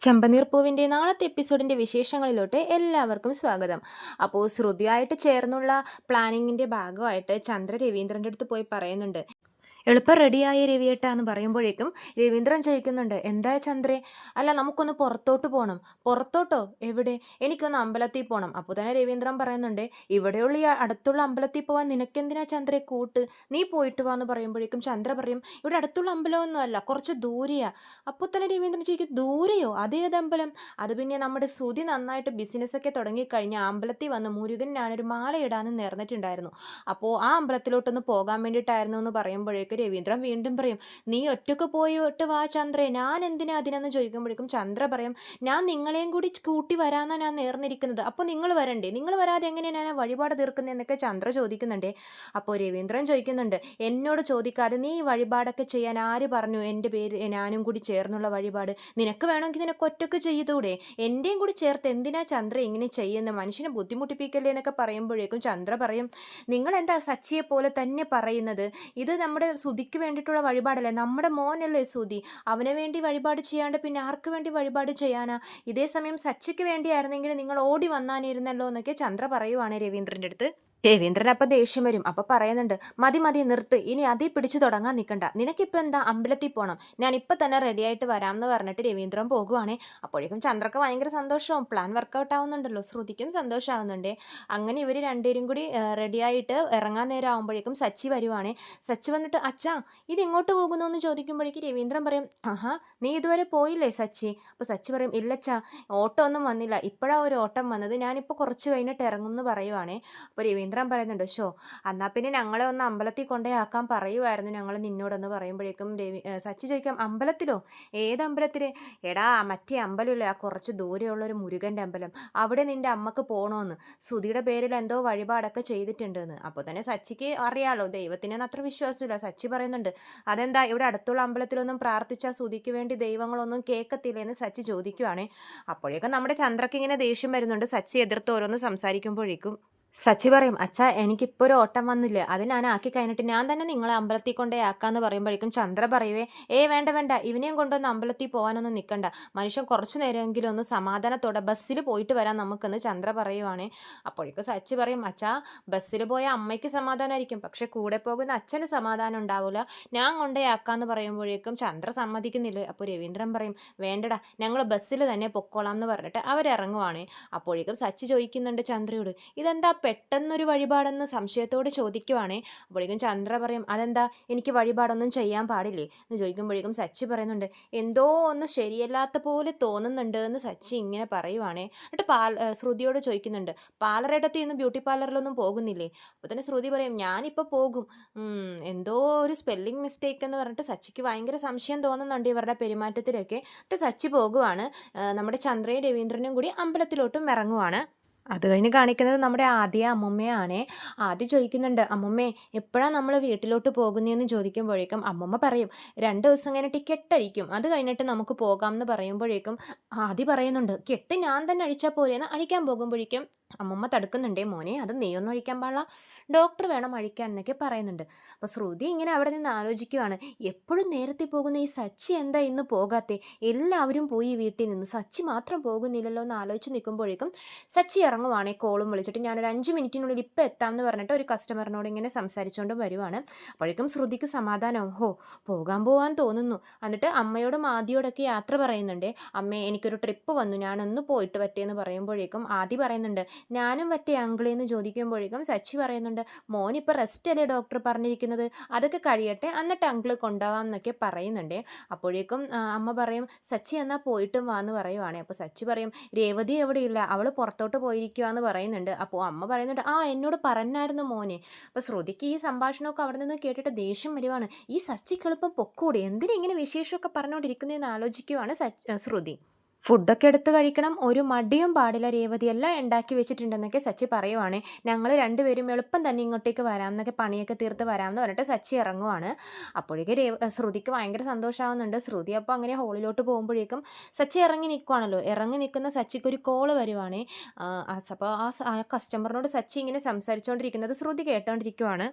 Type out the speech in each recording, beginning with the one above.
ചെമ്പനീർ പൂവിന്റെ നാളത്തെ എപ്പിസോഡിന്റെ വിശേഷങ്ങളിലോട്ട് എല്ലാവർക്കും സ്വാഗതം. അപ്പോൾ ശ്രുതിയായിട്ട് ചേർന്നുള്ള പ്ലാനിങ്ങിന്റെ ഭാഗമായിട്ട് ചന്ദ്ര രവീന്ദ്രന്റെ അടുത്ത് പോയി പറയുന്നുണ്ട്. എളുപ്പം റെഡിയായ രവിയേട്ട എന്ന് പറയുമ്പോഴേക്കും രവീന്ദ്രൻ ചോദിക്കുന്നുണ്ട് എന്താ ചന്ദ്രേ? അല്ല നമുക്കൊന്ന് പുറത്തോട്ട് പോകണം പുറത്തോട്ടോ? എവിടെ? എനിക്കൊന്ന് അമ്പലത്തിൽ പോകണം അപ്പോൾ തന്നെ രവീന്ദ്രൻ പറയുന്നുണ്ട് ഇവിടെയുള്ള ഈ അടുത്തുള്ള അമ്പലത്തിൽ പോവാൻ നിനക്കെന്തിനാ ചന്ദ്രയെ കൂട്ട്? നീ പോയിട്ട് വാ എന്ന് പറയുമ്പോഴേക്കും ചന്ദ്ര പറയും ഇവിടെ അടുത്തുള്ള അമ്പലമൊന്നും അല്ല കുറച്ച് ദൂരെയാ. അപ്പോൾ തന്നെ രവീന്ദ്രൻ ചോദിക്കും ദൂരെയോ? അതേത് അമ്പലം? അത് പിന്നെ നമ്മുടെ ശ്രുതി നന്നായിട്ട് ബിസിനസ്സൊക്കെ തുടങ്ങിക്കഴിഞ്ഞ അമ്പലത്തിൽ വന്ന് മുരുകൻ ഞാനൊരു മാല ഇടാനും നേർന്നിട്ടുണ്ടായിരുന്നു. അപ്പോൾ ആ അമ്പലത്തിലോട്ടൊന്ന് പോകാൻ വേണ്ടിയിട്ടായിരുന്നു എന്ന് പറയുമ്പോഴേക്കും രവീന്ദ്രൻ വീണ്ടും പറയും നീ ഒറ്റയ്ക്ക് പോയിട്ട് വാ ചന്ദ്രേ ഞാൻ എന്തിനാ അതിനെന്ന് ചോദിക്കുമ്പോഴേക്കും ചന്ദ്ര പറയും ഞാൻ നിങ്ങളെയും കൂടി കൂട്ടി വരാനാണ് ഞാൻ നേർന്നിരിക്കുന്നത്. അപ്പോൾ നിങ്ങൾ വരണ്ടേ? നിങ്ങൾ വരാതെ എങ്ങനെയാണ് ഞാൻ വഴിപാട് തീർക്കുന്നത് എന്നൊക്കെ ചന്ദ്ര ചോദിക്കുന്നുണ്ടേ. അപ്പോൾ രവീന്ദ്രൻ ചോദിക്കുന്നുണ്ട് എന്നോട് ചോദിക്കാതെ നീ ഈ വഴിപാടൊക്കെ ചെയ്യാൻ ആര് പറഞ്ഞു? എന്റെ പേര് ഞാനും കൂടി ചേർന്നുള്ള വഴിപാട് നിനക്ക് വേണമെങ്കിൽ നിനക്ക് ഒറ്റയ്ക്ക് ചെയ്തൂടെ എന്റെയും കൂടി ചേർത്ത് എന്തിനാ ചന്ദ്ര ഇങ്ങനെ ചെയ്യുന്നത് മനുഷ്യനെ ബുദ്ധിമുട്ടിപ്പിക്കല്ലേ എന്നൊക്കെ പറയുമ്പോഴേക്കും ചന്ദ്ര പറയും നിങ്ങൾ എന്താ സച്ചിയെ പോലെ തന്നെ പറയുന്നത്? ഇത് നമ്മുടെ സുതിക്ക് വേണ്ടിയിട്ടുള്ള വഴിപാടല്ലേ? നമ്മുടെ മോനല്ലേ സുതി അവന് വേണ്ടി വഴിപാട് ചെയ്യാണ്ട് പിന്നെ ആർക്ക് വേണ്ടി വഴിപാട് ചെയ്യാനാ? ഇതേ സമയം സച്ചിക്ക് വേണ്ടിയായിരുന്നെങ്കിൽ നിങ്ങൾ ഓടി വന്നാനിരുന്നല്ലോ എന്നൊക്കെ ചന്ദ്ര പറയുവാണ് രവീന്ദ്രന്റെ അടുത്ത്. രവീന്ദ്രൻ അപ്പം ദേഷ്യം വരും. അപ്പം പറയുന്നുണ്ട് മതി മതി നിർത്ത്. ഇനി അതി പിടിച്ചു തുടങ്ങാൻ നിൽക്കണ്ട നിനക്കിപ്പോൾ എന്താ അമ്പലത്തിൽ പോകണം ഞാൻ ഇപ്പം തന്നെ റെഡി ആയിട്ട് വരാം എന്ന് പറഞ്ഞിട്ട് രവീന്ദ്രൻ പോകുവാണേ. അപ്പോഴേക്കും ചന്ദ്രക്ക് ഭയങ്കര സന്തോഷവും പ്ലാൻ വർക്കൗട്ട് ആവുന്നുണ്ടല്ലോ. ശ്രുതിക്കും സന്തോഷമാവുന്നുണ്ടേ അങ്ങനെ ഇവർ രണ്ടുപേരും കൂടി റെഡി ആയിട്ട് ഇറങ്ങാൻ നേരം ആകുമ്പോഴേക്കും സച്ചി വരുവാണേ. സച്ചി വന്നിട്ട് അച്ഛാ ഇത് എങ്ങോട്ട് പോകുന്നു എന്ന് ചോദിക്കുമ്പോഴേക്കും രവീന്ദ്രൻ പറയും ആഹാ നീ ഇതുവരെ പോയില്ലേ സച്ചി? അപ്പോൾ സച്ചി പറയും ഇല്ലച്ചാ ഓട്ടം ഒന്നും വന്നില്ല. ഇപ്പോഴാണ് ഒരു ഓട്ടം വന്നത്. ഞാനിപ്പോൾ കുറച്ച് കഴിഞ്ഞിട്ട് ഇറങ്ങും എന്ന് പറയുവാണേ. അപ്പോൾ രവീന്ദ്രൻ പറയുന്നുണ്ട് ഷോ എന്നാൽ പിന്നെ ഞങ്ങളെ ഒന്ന് അമ്പലത്തിൽ കൊണ്ടേ ആക്കാൻ പറയുമായിരുന്നു ഞങ്ങൾ നിന്നോടൊന്ന് പറയുമ്പോഴേക്കും രവി സച്ചി ചോദിക്കാം അമ്പലത്തിലോ? ഏത് അമ്പലത്തിൽ എടാ മറ്റേ അമ്പലമില്ലേ ആ കുറച്ച് ദൂരെയുള്ളൊരു മുരുകന്റെ അമ്പലം. അവിടെ നിന്റെ അമ്മയ്ക്ക് പോകണമെന്ന് സുധിയുടെ പേരിൽ എന്തോ വഴിപാടൊക്കെ ചെയ്തിട്ടുണ്ടെന്ന്. അപ്പോൾ തന്നെ സച്ചിക്ക് അറിയാലോ ദൈവത്തിനൊന്നും അത്ര വിശ്വാസമില്ല. സച്ചി പറയുന്നുണ്ട് അതെന്താ ഇവിടെ അടുത്തുള്ള അമ്പലത്തിലൊന്നും പ്രാർത്ഥിച്ചാൽ സുധിക്ക് വേണ്ടി ദൈവങ്ങളൊന്നും കേൾക്കത്തില്ല എന്ന് സച്ചി ചോദിക്കുവാണേ. അപ്പോഴേക്കും നമ്മുടെ ചന്ദ്രക്ക് ഇങ്ങനെ ദേഷ്യം വരുന്നുണ്ട്. സച്ചി എതിർത്ത് ഓരോന്ന് സംസാരിക്കുമ്പോഴേക്കും സച്ചി പറയും അച്ഛാ എനിക്കിപ്പോൾ ഒരു ഓട്ടം വന്നില്ല? അത് ഞാൻ ആക്കി കഴിഞ്ഞിട്ട് ഞാൻ തന്നെ നിങ്ങളെ അമ്പലത്തിൽ കൊണ്ടേ ആക്കാന്ന് പറയുമ്പോഴേക്കും ചന്ദ്ര പറയുവേ ഏ വേണ്ട വേണ്ട ഇവനെയും കൊണ്ടൊന്ന് അമ്പലത്തിൽ പോകാനൊന്നും നിൽക്കണ്ട മനുഷ്യൻ കുറച്ച് നേരമെങ്കിലും ഒന്ന് സമാധാനത്തോടെ ബസ്സിൽ പോയിട്ട് വരാൻ നമുക്കെന്ന് ചന്ദ്ര പറയുവാണേ. അപ്പോഴേക്കും സച്ചി പറയും അച്ഛാ ബസ്സിൽ പോയ അമ്മയ്ക്ക് സമാധാനമായിരിക്കും. പക്ഷെ കൂടെ പോകുന്ന അച്ഛന് സമാധാനം ഉണ്ടാവില്ല ഞാൻ കൊണ്ടേ ആക്കാന്ന് പറയുമ്പോഴേക്കും ചന്ദ്ര സമ്മതിക്കുന്നില്ല. അപ്പോൾ രവീന്ദ്രൻ പറയും വേണ്ടടാ ഞങ്ങൾ ബസ്സിൽ തന്നെ പൊക്കോളാം എന്ന് പറഞ്ഞിട്ട് അവരിറങ്ങുവാണേ. അപ്പോഴേക്കും സച്ചി ചോദിക്കുന്നുണ്ട് ചന്ദ്രയോട് ഇതെന്താ പെട്ടെന്നൊരു വഴിപാടെന്ന് സംശയത്തോട് ചോദിക്കുവാണേ അപ്പോഴേക്കും ചന്ദ്ര പറയും അതെന്താ? എനിക്ക് വഴിപാടൊന്നും ചെയ്യാൻ പാടില്ലേ? എന്ന് ചോദിക്കുമ്പോഴേക്കും സച്ചി പറയുന്നുണ്ട് എന്തോ ഒന്ന് ശരിയല്ലാത്ത പോലെ തോന്നുന്നുണ്ട് എന്ന് സച്ചി ഇങ്ങനെ പറയുവാണേ. എന്നിട്ട് പാൽ ശ്രുതിയോട് ചോദിക്കുന്നുണ്ട് പാലറേടത്തിൽ നിന്ന് ബ്യൂട്ടി പാർലറിലൊന്നും പോകുന്നില്ലേ? അപ്പോൾ തന്നെ ശ്രുതി പറയും ഞാനിപ്പോൾ പോകും. എന്തോ ഒരു സ്പെല്ലിംഗ് മിസ്റ്റേക്ക് എന്ന് പറഞ്ഞിട്ട് സച്ചിക്ക് ഭയങ്കര സംശയം തോന്നുന്നുണ്ട് ഇവരുടെ പെരുമാറ്റത്തിലൊക്കെ. എന്നിട്ട് സച്ചി പോകുവാണ് നമ്മുടെ ചന്ദ്രയും രവീന്ദ്രനും കൂടി അമ്പലത്തിലോട്ടും ഇറങ്ങുവാണ്. അത് കഴിഞ്ഞ് കാണിക്കുന്നത് നമ്മുടെ ആദ്യ അമ്മുമ്മയാണേ. ആദ്യം ചോദിക്കുന്നുണ്ട് അമ്മുമ്മേ എപ്പോഴാണ് നമ്മൾ വീട്ടിലോട്ട് പോകുന്നതെന്ന് ചോദിക്കുമ്പോഴേക്കും അമ്മമ്മ പറയും രണ്ട് ദിവസം കഴിഞ്ഞിട്ട് കെട്ടഴിക്കും അത് കഴിഞ്ഞിട്ട് നമുക്ക് പോകാം എന്ന് പറയുമ്പോഴേക്കും ആദ്യം പറയുന്നുണ്ട് കെട്ട് ഞാൻ തന്നെ അഴിച്ചാൽ പോലെയെന്ന് അഴിക്കാൻ പോകുമ്പോഴേക്കും അമ്മുമ്മ തടുക്കുന്നുണ്ടേ മോനെ അത് നെയ്യൊന്നും ഒഴിക്കാൻ പാടില്ല. ഡോക്ടർ വേണം അഴിക്കാൻ എന്നൊക്കെ പറയുന്നുണ്ട്. അപ്പോൾ ശ്രുതി ഇങ്ങനെ അവിടെ നിന്ന് ആലോചിക്കുവാണ് എപ്പോഴും നേരത്തെ പോകുന്ന ഈ സച്ചി എന്താ ഇന്ന് പോകാത്തെ? എല്ലാവരും പോയി വീട്ടിൽ നിന്ന്. സച്ചി മാത്രം പോകുന്നില്ലല്ലോ എന്ന് ആലോചിച്ച് നിൽക്കുമ്പോഴേക്കും സച്ചി ഇറങ്ങുവാണേ കോളും വിളിച്ചിട്ട്. ഞാനൊരു അഞ്ച് മിനിറ്റിനുള്ളിൽ ഇപ്പം എത്താം എന്ന് പറഞ്ഞിട്ട് ഒരു കസ്റ്റമറിനോട് ഇങ്ങനെ സംസാരിച്ചുകൊണ്ട് വരുവാണ്. അപ്പോഴേക്കും ശ്രുതിക്ക് സമാധാനം ഹോ പോകാൻ പോകാൻ തോന്നുന്നു. എന്നിട്ട് അമ്മയോടും ആദ്യയോടൊക്കെ യാത്ര പറയുന്നുണ്ട്. അമ്മേ എനിക്കൊരു ട്രിപ്പ് വന്നു. ഞാനൊന്ന് പോയിട്ട് പറ്റിയെന്ന് പറയുമ്പോഴേക്കും ആദ്യ പറയുന്നുണ്ട് ഞാനും പറ്റേ അങ്കിളേന്ന് ചോദിക്കുമ്പോഴേക്കും സച്ചി പറയുന്നുണ്ട് മോനിപ്പോൾ റെസ്റ്റ് അല്ലേ ഡോക്ടർ പറഞ്ഞിരിക്കുന്നത്? അതൊക്കെ കഴിയട്ടെ എന്നിട്ട് അങ്കിൾ കൊണ്ടുപോകാം എന്നൊക്കെ പറയുന്നുണ്ട്. അപ്പോഴേക്കും അമ്മ പറയും സച്ചി എന്നാൽ പോയിട്ടും വാ എന്ന് പറയുവാണേ. അപ്പോൾ സച്ചി പറയും രേവതി എവിടെയില്ല അവൾ പുറത്തോട്ട് പോയിരിക്കുവാന്ന് പറയുന്നുണ്ട്. അപ്പോൾ അമ്മ പറയുന്നുണ്ട് ആ എന്നോട് പറഞ്ഞായിരുന്നു മോനെ. അപ്പോൾ ശ്രുതിക്ക് ഈ സംഭാഷണമൊക്കെ അവിടെ നിന്ന് കേട്ടിട്ട് ദേഷ്യം വരുവാണ്. ഈ സച്ചിക്ക് എളുപ്പം പൊക്കൂടെ. എന്തിനാ ഇങ്ങനെ വിശേഷമൊക്കെ പറഞ്ഞുകൊണ്ടിരിക്കുന്നതെന്ന് ആലോചിക്കുവാണ് ശ്രുതി. ഫുഡൊക്കെ എടുത്ത് കഴിക്കണം. ഒരു മടിയും പാടില്ല. രേവതി എല്ലാം ഉണ്ടാക്കി വെച്ചിട്ടുണ്ടെന്നൊക്കെ സച്ചി പറയുവാണ്. ഞങ്ങൾ രണ്ടുപേരും എളുപ്പം തന്നെ ഇങ്ങോട്ടേക്ക് വരാം എന്നൊക്കെ പണിയൊക്കെ തീർത്ത് വരാമെന്ന് പറഞ്ഞിട്ട് സച്ചി ഇറങ്ങുവാണ്. അപ്പോഴേക്കും രേവ ശ്രുതിക്ക് ഭയങ്കര സന്തോഷമാവുന്നുണ്ട്. ശ്രുതി അപ്പോൾ അങ്ങനെ ഹോളിലോട്ട് പോകുമ്പോഴേക്കും സച്ചി ഇറങ്ങി നിൽക്കുവാണല്ലോ. ഇറങ്ങി നിൽക്കുന്ന സച്ചിക്ക് ഒരു കോൾ വരുവാണ്. അപ്പോൾ ആ കസ്റ്റമറിനോട് സച്ചി ഇങ്ങനെ സംസാരിച്ചുകൊണ്ടിരിക്കുന്നത് ശ്രുതി കേട്ടോണ്ടിരിക്കുവാണ്.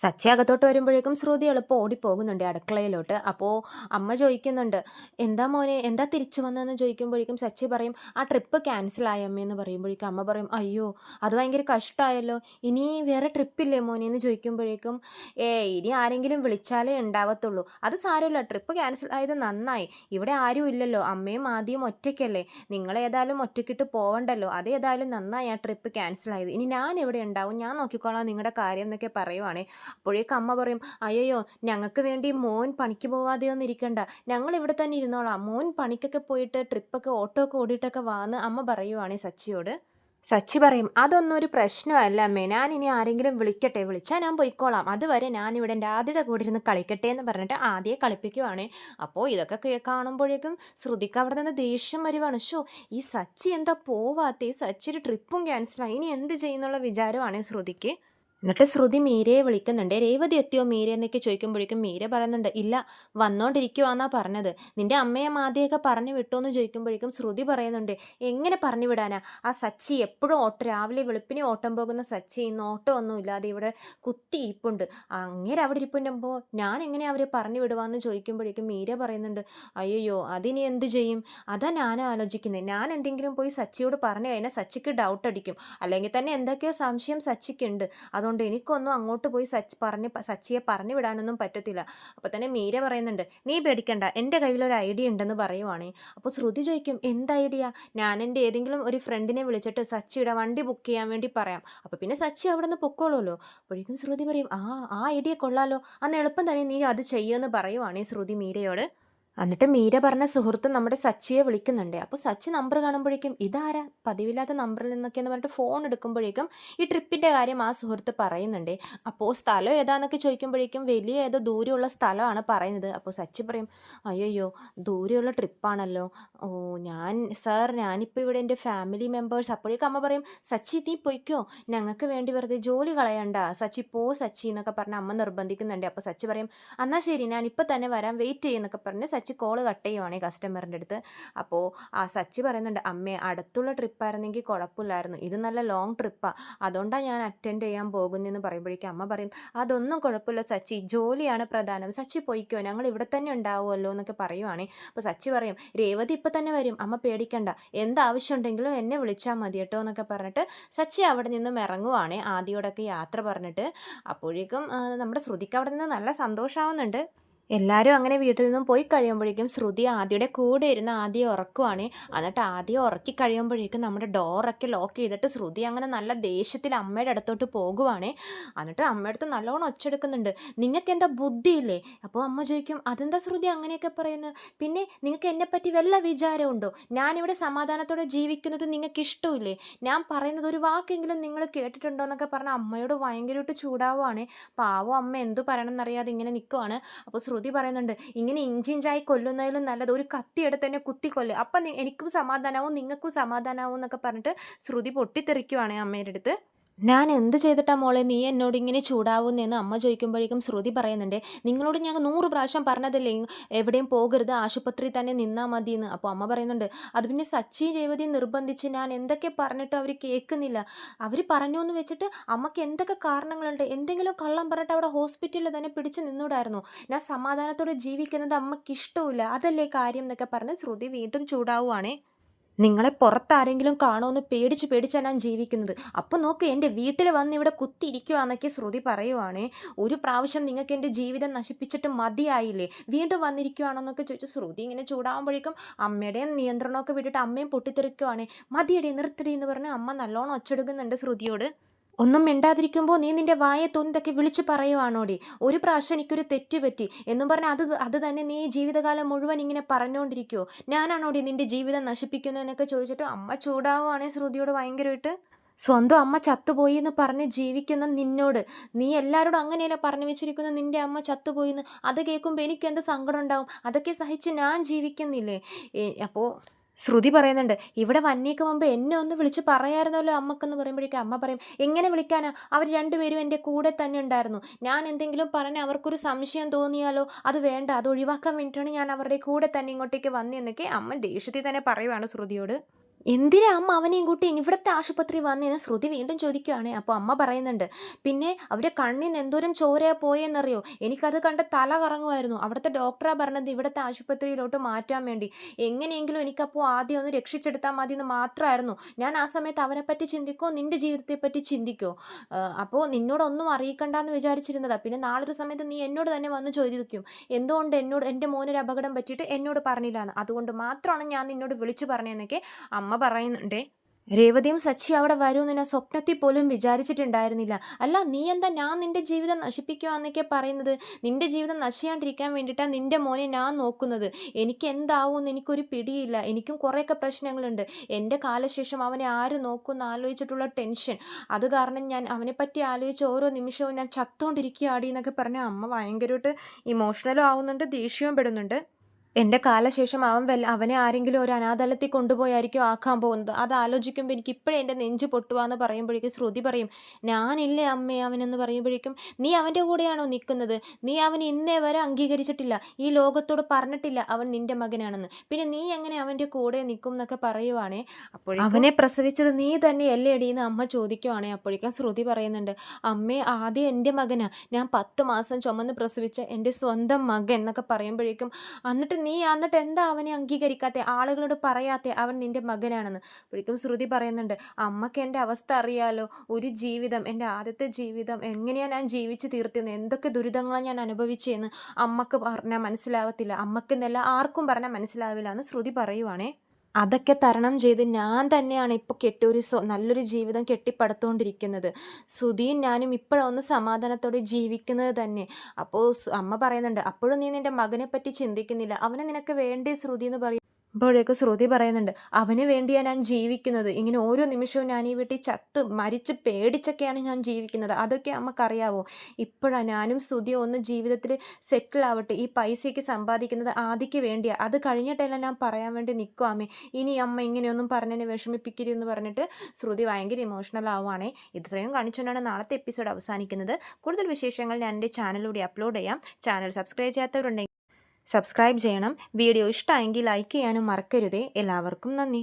സച്ചി അകത്തോട്ട് വരുമ്പോഴേക്കും ശ്രുതി എളുപ്പം ഓടിപ്പോകുന്നുണ്ട് അടുക്കളയിലോട്ട്. അപ്പോൾ അമ്മ ചോദിക്കുന്നുണ്ട് എന്താ മോനെ എന്താ തിരിച്ചു വന്നതെന്ന്? ചോദിക്കുമ്പോഴേക്കും സച്ചി പറയും ആ ട്രിപ്പ് ക്യാൻസലായി അമ്മയെന്ന് പറയുമ്പോഴേക്കും അമ്മ പറയും അയ്യോ അത് ഭയങ്കര കഷ്ടമായല്ലോ ഇനി വേറെ ട്രിപ്പില്ലേ മോനെ? എന്ന് ചോദിക്കുമ്പോഴേക്കും ഏ ഇനി ആരെങ്കിലും വിളിച്ചാലേ ഉണ്ടാവത്തുള്ളൂ. അത് സാരമില്ല ട്രിപ്പ് ക്യാൻസൽ ആയത് നന്നായി. ഇവിടെ ആരും ഇല്ലല്ലോ അമ്മയും ആദ്യം ഒറ്റയ്ക്കല്ലേ. നിങ്ങളേതായാലും ഒറ്റയ്ക്കിട്ട് പോവണ്ടല്ലോ. അതേതായാലും നന്നായി ആ ട്രിപ്പ് ക്യാൻസൽ ആയത്. ഇനി ഞാൻ എവിടെ ഉണ്ടാവും? ഞാൻ നോക്കിക്കോളാം നിങ്ങളുടെ കാര്യം എന്നൊക്കെ പറയുവാണേ. അപ്പോഴേക്കും അമ്മ പറയും അയ്യോ ഞങ്ങൾക്ക് വേണ്ടി മോൻ പണിക്ക് പോവാതെ ഒന്നും ഇരിക്കണ്ട. ഞങ്ങൾ ഇവിടെ തന്നെ ഇരുന്നോളാം. മോൻ പണിക്കൊക്കെ പോയിട്ട് ട്രിപ്പൊക്കെ ഓട്ടോ ഒക്കെ ഓടിയിട്ടൊക്കെ വാന്ന് അമ്മ പറയുവാണേ സച്ചിയോട്. സച്ചി പറയും അതൊന്നും ഒരു പ്രശ്നമല്ല അമ്മേ. ഞാൻ ഇനി ആരെങ്കിലും വിളിക്കട്ടെ. വിളിച്ചാൽ ഞാൻ പോയിക്കോളാം. അതുവരെ ഞാൻ ഇവിടെ എന്റെ ആദ്യയുടെ കൂടെ ഇരുന്ന് കളിക്കട്ടെ എന്ന് പറഞ്ഞിട്ട് ആദ്യം കളിപ്പിക്കുവാണേ. അപ്പോൾ ഇതൊക്കെ കാണുമ്പോഴേക്കും ശ്രുതിക്ക് അവിടെ നിന്ന് ദേഷ്യം വരുവാണ്. ഷോ ഈ സച്ചി എന്താ പോവാത്തേ? സച്ചിയുടെ ട്രിപ്പും ക്യാൻസലായി. ഇനി എന്ത് ചെയ്യുന്നുള്ള വിചാരമാണ് ശ്രുതിക്ക്. എന്നിട്ട് ശ്രുതി മീരയെ വിളിക്കുന്നുണ്ട്. രേവതി എത്തിയോ മീര എന്നൊക്കെ ചോദിക്കുമ്പോഴേക്കും മീര പറയുന്നുണ്ട് ഇല്ല വന്നോണ്ടിരിക്കുവാന്നാ പറഞ്ഞത്. നിന്റെ അമ്മയെ മാതിയൊക്കെ പറഞ്ഞു വിട്ടോ എന്ന് ചോദിക്കുമ്പോഴേക്കും ശ്രുതി പറയുന്നുണ്ട് എങ്ങനെ പറഞ്ഞു വിടാനാ? ആ സച്ചി എപ്പോഴും ഓട്ടം രാവിലെ വെളുപ്പിനെ ഓട്ടം പോകുന്ന സച്ചി ഇന്ന് ഓട്ടം ഒന്നും ഇല്ലാതെ ഇവിടെ കുത്തി ഇരിപ്പുണ്ട്. അങ്ങനെ അവിടെ ഇരിപ്പുണ്ടാകുമ്പോൾ ഞാൻ എങ്ങനെ അവരെ പറഞ്ഞു വിടുവാന്ന് ചോദിക്കുമ്പോഴേക്കും മീര പറയുന്നുണ്ട് അയ്യോ അതിനി എന്ത് ചെയ്യും? അതാ ഞാൻ ആലോചിക്കുന്നത് ഞാൻ എന്തെങ്കിലും പോയി സച്ചിയോട് പറഞ്ഞു കഴിഞ്ഞാൽ സച്ചിക്ക് ഡൗട്ട് അടിക്കും. അല്ലെങ്കിൽ തന്നെ എന്തൊക്കെയോ സംശയം സച്ചിക്കുണ്ട്. അതുകൊണ്ട് എനിക്കൊന്നും അങ്ങോട്ട് പോയി സച്ച് പറഞ്ഞ് സച്ചിയെ പറഞ്ഞു വിടാനൊന്നും പറ്റത്തില്ല. അപ്പോൾ തന്നെ മീര പറയുന്നുണ്ട് നീ പേടിക്കണ്ട എന്റെ കയ്യിലൊരു ഐഡിയ ഉണ്ടെന്ന് പറയുവാണേ. അപ്പോൾ ശ്രുതി ചോദിക്കും എന്ത് ഐഡിയ ഞാൻ എന്റെ ഏതെങ്കിലും ഒരു ഫ്രണ്ടിനെ വിളിച്ചിട്ട് സച്ചിയുടെ വണ്ടി ബുക്ക് ചെയ്യാൻ വേണ്ടി പറയാം. അപ്പോൾ പിന്നെ സച്ചി അവിടെ നിന്ന് പൊക്കോളുമല്ലോ അപ്പോഴേക്കും ശ്രുതി പറയും ആ ആ ഐഡിയ കൊള്ളാലോ. അന്ന് എളുപ്പം തന്നെ നീ അത് ചെയ്യുമെന്ന് പറയുവാണേ ശ്രുതി മീരയോട്. എന്നിട്ട് മീര പറഞ്ഞ സുഹൃത്ത് നമ്മുടെ സച്ചിയെ വിളിക്കുന്നുണ്ട്. അപ്പോൾ സച്ചി നമ്പർ കാണുമ്പോഴേക്കും ഇതാരാ? പതിവില്ലാത്ത നമ്പറിൽ നിന്നൊക്കെ എന്ന് പറഞ്ഞിട്ട് ഫോൺ എടുക്കുമ്പോഴേക്കും ഈ ട്രിപ്പിന്റെ കാര്യം ആ സുഹൃത്ത് പറയുന്നുണ്ട്. അപ്പോൾ സ്ഥലം ഏതാന്നൊക്കെ ചോദിക്കുമ്പോഴേക്കും വലിയ ഏതോ ദൂരെയുള്ള സ്ഥലമാണ് പറയുന്നത്. അപ്പോൾ സച്ചി പറയും അയ്യോ ദൂരെയുള്ള ട്രിപ്പാണല്ലോ ഓ ഞാൻ സാർ ഞാനിപ്പോൾ ഇവിടെ എന്റെ ഫാമിലി മെമ്പേഴ്സ് അപ്പോഴേക്കും അമ്മ പറയും സച്ചി നീ പൊയ്ക്കോ. ഞങ്ങൾക്ക് വേണ്ടി വെറുതെ ജോലി കളയണ്ട. സച്ചി പോ സച്ചി എന്നൊക്കെ പറഞ്ഞ് അമ്മ നിർബന്ധിക്കുന്നുണ്ട്. അപ്പോൾ സച്ചി പറയും എന്നാൽ ശരി ഞാൻ ഇപ്പം തന്നെ വരാൻ വെയിറ്റ് ചെയ്യുന്നൊക്കെ പറഞ്ഞ് സച്ചി കോൾ കട്ട് ചെയ്യുവാണ് കസ്റ്റമറിന്റെ അടുത്ത്. അപ്പോൾ ആ സച്ച് പറയുന്നുണ്ട് അമ്മേ അടുത്തുള്ള ട്രിപ്പായിരുന്നെങ്കിൽ കുഴപ്പമില്ലായിരുന്നു ഇത് നല്ല ലോങ് ട്രിപ്പാണ് അതുകൊണ്ടാണ് ഞാൻ അറ്റൻഡ് ചെയ്യാൻ പോകുന്നതെന്ന് പറയുമ്പോഴേക്കും അമ്മ പറയും അതൊന്നും കുഴപ്പമില്ല സച്ചി. ജോലിയാണ് പ്രധാനം. സച്ചി പോയിക്കോ. ഞങ്ങൾ ഇവിടെ തന്നെ ഉണ്ടാവുമല്ലോ എന്നൊക്കെ പറയുവാണേ. അപ്പോൾ സച്ചി പറയും രേവതി ഇപ്പം തന്നെ വരും. അമ്മ പേടിക്കണ്ട. എന്താവശ്യം ഉണ്ടെങ്കിലും എന്നെ വിളിച്ചാൽ മതി കേട്ടോ എന്നൊക്കെ പറഞ്ഞിട്ട് സച്ചി അവിടെ നിന്നും ഇറങ്ങുവാണേ ആദ്യയോടൊക്കെ യാത്ര പറഞ്ഞിട്ട്. അപ്പോഴേക്കും നമ്മുടെ ശ്രുതിക്ക് അവിടെ നിന്ന് നല്ല സന്തോഷമാവുന്നുണ്ട് എല്ലാവരും അങ്ങനെ വീട്ടിൽ നിന്നും പോയി കഴിയുമ്പോഴേക്കും ശ്രുതി ആദ്യയുടെ കൂടെ ഇരുന്ന് ആദ്യം ഉറക്കുവാണ്. എന്നിട്ട് ആദ്യം ഉറക്കി കഴിയുമ്പോഴേക്കും നമ്മുടെ ഡോറൊക്കെ ലോക്ക് ചെയ്തിട്ട് ശ്രുതി അങ്ങനെ നല്ല ദേഷ്യത്തിൽ അമ്മയുടെ അടുത്തോട്ട് പോകുവാണ്. എന്നിട്ട് അമ്മയുടെ അടുത്ത് നല്ലോണം ഒച്ചെടുക്കുന്നുണ്ട്. നിങ്ങൾക്ക് എന്താ ബുദ്ധിയില്ലേ? അപ്പോൾ അമ്മ ചോദിക്കും അതെന്താ ശ്രുതി അങ്ങനെയൊക്കെ പറയുന്നത് പിന്നെ നിങ്ങൾക്ക് എന്നെപ്പറ്റി വല്ല വിചാരമുണ്ടോ ഞാനിവിടെ സമാധാനത്തോടെ ജീവിക്കുന്നത് നിങ്ങൾക്ക് ഇഷ്ടമില്ലേ ഞാൻ പറയുന്നത് ഒരു വാക്കെങ്കിലും നിങ്ങൾ കേട്ടിട്ടുണ്ടോ എന്നൊക്കെ പറഞ്ഞാൽ അമ്മയോട് ഭയങ്കരമായിട്ട് ചൂടാവുകയാണ് പാവം അമ്മ എന്തു പറയണമെന്നറിയാതെ ഇങ്ങനെ നിൽക്കുവാണ് അപ്പോൾ ശ്രുതി പറയുന്നുണ്ട് ഇങ്ങനെ ഇഞ്ചിഞ്ചായി കൊല്ലുന്നതിലും നല്ലത് ഒരു കത്തി എടുത്ത് തന്നെ കുത്തിക്കൊല്ല്. അപ്പം എനിക്കും സമാധാനാവും നിങ്ങൾക്കും സമാധാനാവും എന്നൊക്കെ പറഞ്ഞിട്ട് ശ്രുതി പൊട്ടിത്തെറിക്കുവാണ് അമ്മയുടെ അടുത്ത്. ഞാൻ എന്ത് ചെയ്തിട്ടാ മോളെ നീ എന്നോട് ഇങ്ങനെ ചൂടാവുന്നതെന്ന് അമ്മ ചോദിക്കുമ്പോഴേക്കും ശ്രുതി പറയുന്നുണ്ട് നിങ്ങളോട് ഞാൻ നൂറ് പ്രാവശ്യം പറഞ്ഞതല്ലേ എവിടെയും പോകരുത് ആശുപത്രി തന്നെ നിന്നാൽ എന്ന് അപ്പോൾ അമ്മ പറയുന്നുണ്ട് അത് പിന്നെ സച്ചി രേവതി നിർബന്ധിച്ച് ഞാൻ എന്തൊക്കെ പറഞ്ഞിട്ട് അവർ കേൾക്കുന്നില്ല. അവർ പറഞ്ഞു എന്ന് വെച്ചിട്ട് അമ്മയ്ക്ക് എന്തൊക്കെ കാരണങ്ങളുണ്ട്? എന്തെങ്കിലും കള്ളം പറഞ്ഞിട്ട് അവിടെ ഹോസ്പിറ്റലിൽ തന്നെ പിടിച്ച് നിന്നൂടായിരുന്നു. ഞാൻ സമാധാനത്തോടെ ജീവിക്കുന്നത് അമ്മയ്ക്ക് ഇഷ്ടമില്ല അതല്ലേ കാര്യം എന്നൊക്കെ പറഞ്ഞ് ശ്രുതി വീണ്ടും ചൂടാവുകയാണേ നിങ്ങളെ പുറത്താരെങ്കിലും കാണുമെന്ന് പേടിച്ച് പേടിച്ചാണ് ഞാൻ ജീവിക്കുന്നത്. അപ്പോൾ നോക്ക് എന്റെ വീട്ടിൽ വന്ന് ഇവിടെ കുത്തിയിരിക്കുവാന്നൊക്കെ ശ്രുതി പറയുവാണേ. ഒരു പ്രാവശ്യം നിങ്ങൾക്ക് എന്റെ ജീവിതം നശിപ്പിച്ചിട്ട് മതിയായില്ലേ? വീണ്ടും വന്നിരിക്കുവാണെന്നൊക്കെ ചോദിച്ചു ശ്രുതി ഇങ്ങനെ ചൂടാകുമ്പോഴേക്കും അമ്മയുടെയും നിയന്ത്രണമൊക്കെ വിട്ടിട്ട് അമ്മയും പൊട്ടിത്തെറിക്കുവാണേ. മതിയടി നിർത്തടി എന്ന് പറഞ്ഞ് അമ്മ നല്ലോണം ഒച്ചെടുക്കുന്നുണ്ട് ശ്രുതിയോട്. ഒന്നും മിണ്ടാതിരിക്കുമ്പോൾ നീ നിന്റെ വായെ തോന്നിതൊക്കെ വിളിച്ച് പറയുവാണോടി? ഒരു പ്രാവശ്യം എനിക്കൊരു തെറ്റ് പറ്റി. എന്നും പറഞ്ഞാൽ അത് അത് തന്നെ നീ ജീവിതകാലം മുഴുവൻ ഇങ്ങനെ പറഞ്ഞുകൊണ്ടിരിക്കുമോ ഞാനാണോടി നിന്റെ ജീവിതം നശിപ്പിക്കുന്നതെന്നൊക്കെ ചോദിച്ചിട്ട് അമ്മ ചൂടാവുകയാണേ ശ്രുതിയോട് ഭയങ്കരമായിട്ട്. സ്വന്തം അമ്മ ചത്തുപോയി എന്ന് പറഞ്ഞ് ജീവിക്കുന്ന നിന്നോട്. നീ എല്ലാവരോടും അങ്ങനെയല്ല പറഞ്ഞു വെച്ചിരിക്കുന്ന നിന്റെ അമ്മ ചത്തുപോയി എന്ന് അത് കേൾക്കുമ്പോൾ എനിക്ക് എന്ത് സങ്കടം ഉണ്ടാവും? അതൊക്കെ സഹിച്ച് ഞാൻ ജീവിക്കുന്നില്ലേ? അപ്പോൾ ശ്രുതി പറയുന്നുണ്ട് ഇവിടെ വന്നേക്ക് മുമ്പ് എന്നെ ഒന്ന് വിളിച്ച് പറയാമായിരുന്നല്ലോ അമ്മക്കെന്ന് പറയുമ്പോഴേക്കും അമ്മ പറയും എങ്ങനെ വിളിക്കാനാ? അവർ രണ്ടുപേരും എന്റെ കൂടെ തന്നെ ഉണ്ടായിരുന്നു. ഞാൻ എന്തെങ്കിലും പറഞ്ഞ് അവർക്കൊരു സംശയം തോന്നിയാലോ? അത് വേണ്ട അത് ഒഴിവാക്കാൻ വേണ്ടിയിട്ടാണ് ഞാൻ അവരുടെ കൂടെ തന്നെ ഇങ്ങോട്ടേക്ക് വന്നതെന്നൊക്കെ അമ്മ ദേഷ്യത്തിൽ തന്നെ പറയുവാണ് ശ്രുതിയോട്. എന്തിനാ അമ്മ അവനെയും കൂട്ടി ഇവിടുത്തെ ആശുപത്രി വന്നതെന്ന് ശ്രുതി വീണ്ടും ചോദിക്കുകയാണ് അപ്പോൾ അമ്മ പറയുന്നുണ്ട് പിന്നെ അവരെ കണ്ണിൽ നിന്ന് എന്തോരം ചോരയാ പോയെന്നറിയോ? എനിക്കത് കണ്ട തല കറങ്ങുമായിരുന്നു. അവിടുത്തെ ഡോക്ടറാ പറഞ്ഞത് ഇവിടുത്തെ ആശുപത്രിയിലോട്ട് മാറ്റാൻ വേണ്ടി. എങ്ങനെയെങ്കിലും എനിക്കപ്പോൾ ആദ്യം ഒന്ന് രക്ഷിച്ചെടുത്താൽ മതി എന്ന് മാത്രമായിരുന്നു. ഞാൻ ആ സമയത്ത് അവനെപ്പറ്റി ചിന്തിക്കോ നിന്റെ ജീവിതത്തെപ്പറ്റി ചിന്തിക്കോ അപ്പോൾ നിന്നോടൊന്നും അറിയിക്കണ്ടെന്ന് വിചാരിച്ചിരുന്നതാ. പിന്നെ നാളൊരു സമയത്ത് നീ എന്നോട് തന്നെ വന്ന് ചോദിക്കും എന്തുകൊണ്ട് എന്നോട് എന്റെ മോനൊരു അപകടം പറ്റിയിട്ട് എന്നോട് പറഞ്ഞില്ല എന്ന് അതുകൊണ്ട് മാത്രമാണ് ഞാൻ നിന്നോട് വിളിച്ചു പറഞ്ഞതെന്നൊക്കെ അമ്മ പറയുന്നുണ്ടേ രേവതിയും സച്ചി അവിടെ വരുമെന്ന് ഞാൻ സ്വപ്നത്തിൽ പോലും വിചാരിച്ചിട്ടുണ്ടായിരുന്നില്ല. അല്ല നീ എന്താ ഞാൻ നിന്റെ ജീവിതം നശിപ്പിക്കുവാന്നൊക്കെ പറയുന്നത്? നിന്റെ ജീവിതം നശിയാണ്ടിരിക്കാൻ വേണ്ടിയിട്ടാണ് നിന്റെ മോനെ ഞാൻ നോക്കുന്നത്. എനിക്ക് എന്താവുമെന്ന് എനിക്കൊരു പിടിയില്ല. എനിക്കും കുറേയൊക്കെ പ്രശ്നങ്ങളുണ്ട്. എന്റെ കാലശേഷം അവനെ ആര് നോക്കുമെന്ന് ആലോചിച്ചിട്ടുള്ള ടെൻഷൻ. അത് കാരണം ഞാൻ അവനെപ്പറ്റി ആലോചിച്ച് ഓരോ നിമിഷവും ഞാൻ ചത്തോണ്ടിരിക്കുകയാടി എന്നൊക്കെ പറഞ്ഞ അമ്മ ഭയങ്കരമായിട്ട് ഇമോഷണലും ആവുന്നുണ്ട് ദേഷ്യവും പെടുന്നുണ്ട്. എന്റെ കാലശേഷം അവൻ വല്ല അവനെ ആരെങ്കിലും ഒരു അനാഥാലത്തിൽ കൊണ്ടുപോയായിരിക്കും ആക്കാൻ പോകുന്നത്. അത് ആലോചിക്കുമ്പോൾ എനിക്ക് ഇപ്പോഴേ എന്റെ നെഞ്ച് പൊട്ടുവാന്ന് പറയുമ്പോഴേക്കും ശ്രുതി പറയും ഞാനില്ലേ അമ്മേ അവനെന്ന് പറയുമ്പോഴേക്കും നീ അവന്റെ കൂടെയാണോ നിൽക്കുന്നത്? നീ അവൻ ഇന്നേ വരെ അംഗീകരിച്ചിട്ടില്ല. ഈ ലോകത്തോട് പറഞ്ഞിട്ടില്ല അവൻ നിന്റെ മകനാണെന്ന്. പിന്നെ നീ എങ്ങനെ അവന്റെ കൂടെ നിൽക്കും എന്നൊക്കെ പറയുവാണേ അപ്പോൾ അവനെ പ്രസവിച്ചത് നീ തന്നെ അല്ലേ അടിയെന്ന് അമ്മ ചോദിക്കുവാണേ അപ്പോഴേക്കും ശ്രുതി പറയുന്നുണ്ട് അമ്മേ ആദ്യം എന്റെ മകനാ. ഞാൻ പത്ത് മാസം ചുമന്ന് പ്രസവിച്ച എന്റെ സ്വന്തം മകൻ എന്നൊക്കെ പറയുമ്പോഴേക്കും എന്നിട്ട് നീ എന്നിട്ട് എന്താ അവനെ അംഗീകരിക്കാത്ത? ആളുകളോട് പറയാത്ത അവൻ നിന്റെ മകനാണെന്ന്. ഒരിക്കലും ശ്രുതി പറയുന്നുണ്ട് അമ്മയ്ക്ക് എന്റെ അവസ്ഥ അറിയാലോ. ഒരു ജീവിതം എന്റെ ആദ്യത്തെ ജീവിതം എങ്ങനെയാണ് ഞാൻ ജീവിച്ച് തീർത്തിയെന്ന് എന്തൊക്കെ ദുരിതങ്ങളാണ് ഞാൻ അനുഭവിച്ചതെന്ന് അമ്മയ്ക്ക് പറഞ്ഞാൽ മനസ്സിലാവത്തില്ല. അമ്മക്കെന്നല്ല ആർക്കും പറഞ്ഞാൽ മനസ്സിലാവില്ല എന്ന് ശ്രുതി പറയുവാണേ. അതൊക്കെ തരണം ചെയ്ത് ഞാൻ തന്നെയാണ് ഇപ്പോൾ കെട്ടിയൊരു നല്ലൊരു ജീവിതം കെട്ടിപ്പടുത്തുകൊണ്ടിരിക്കുന്നത് സുധീൻ ഞാനും ഇപ്പോഴൊന്ന് സമാധാനത്തോടെ ജീവിക്കുന്നത് തന്നെ. അപ്പോൾ അമ്മ പറയുന്നുണ്ട് അപ്പോഴും നീ നിന്റെ മകനെ പറ്റി ചിന്തിക്കുന്നില്ല. അവനെ നിനക്ക് വേണ്ടേ ശ്രുതി എന്ന് പറയും അപ്പോഴേക്കും ശ്രുതി പറയുന്നുണ്ട്. അവന് വേണ്ടിയാണ് ഞാൻ ജീവിക്കുന്നത്. ഇങ്ങനെ ഓരോ നിമിഷവും ഞാൻ ഈ വീട്ടിൽ ചത്ത് മരിച്ച് പേടിച്ചൊക്കെയാണ് ഞാൻ ജീവിക്കുന്നത്. അതൊക്കെ അമ്മക്കറിയാവോ? ഇപ്പോഴാണ് ഞാനും ശ്രുതിയും ഒന്ന് ജീവിതത്തിൽ സെറ്റിൽ ആവട്ടെ. ഈ പൈസയ്ക്ക് സമ്പാദിക്കുന്നത് ആദ്യക്ക് വേണ്ടിയാണ് അത് കഴിഞ്ഞിട്ടെല്ലാം ഞാൻ പറയാൻ വേണ്ടി നിൽക്കും അമ്മേ. ഇനി അമ്മ ഇങ്ങനെയൊന്നും പറഞ്ഞതിനെ വിഷമിപ്പിക്കരുതെന്ന് പറഞ്ഞിട്ട് ശ്രുതി ഭയങ്കര ഇമോഷണൽ ആവുകയാണേ ഇത്രയും കാണിച്ചുകൊണ്ടാണ് നാളത്തെ എപ്പിസോഡ് അവസാനിക്കുന്നത്. കൂടുതൽ വിശേഷങ്ങൾ ഞാൻ എന്റെ ചാനലിലൂടെ അപ്ലോഡ് ചെയ്യാം. ചാനൽ സബ്സ്ക്രൈബ് ചെയ്യാത്തവരുണ്ടെങ്കിൽ സബ്സ്ക്രൈബ് ചെയ്യണം. വീഡിയോ ഇഷ്ടമായെങ്കിൽ ലൈക്ക് ചെയ്യാനും മറക്കരുതേ. എല്ലാവർക്കും നന്ദി.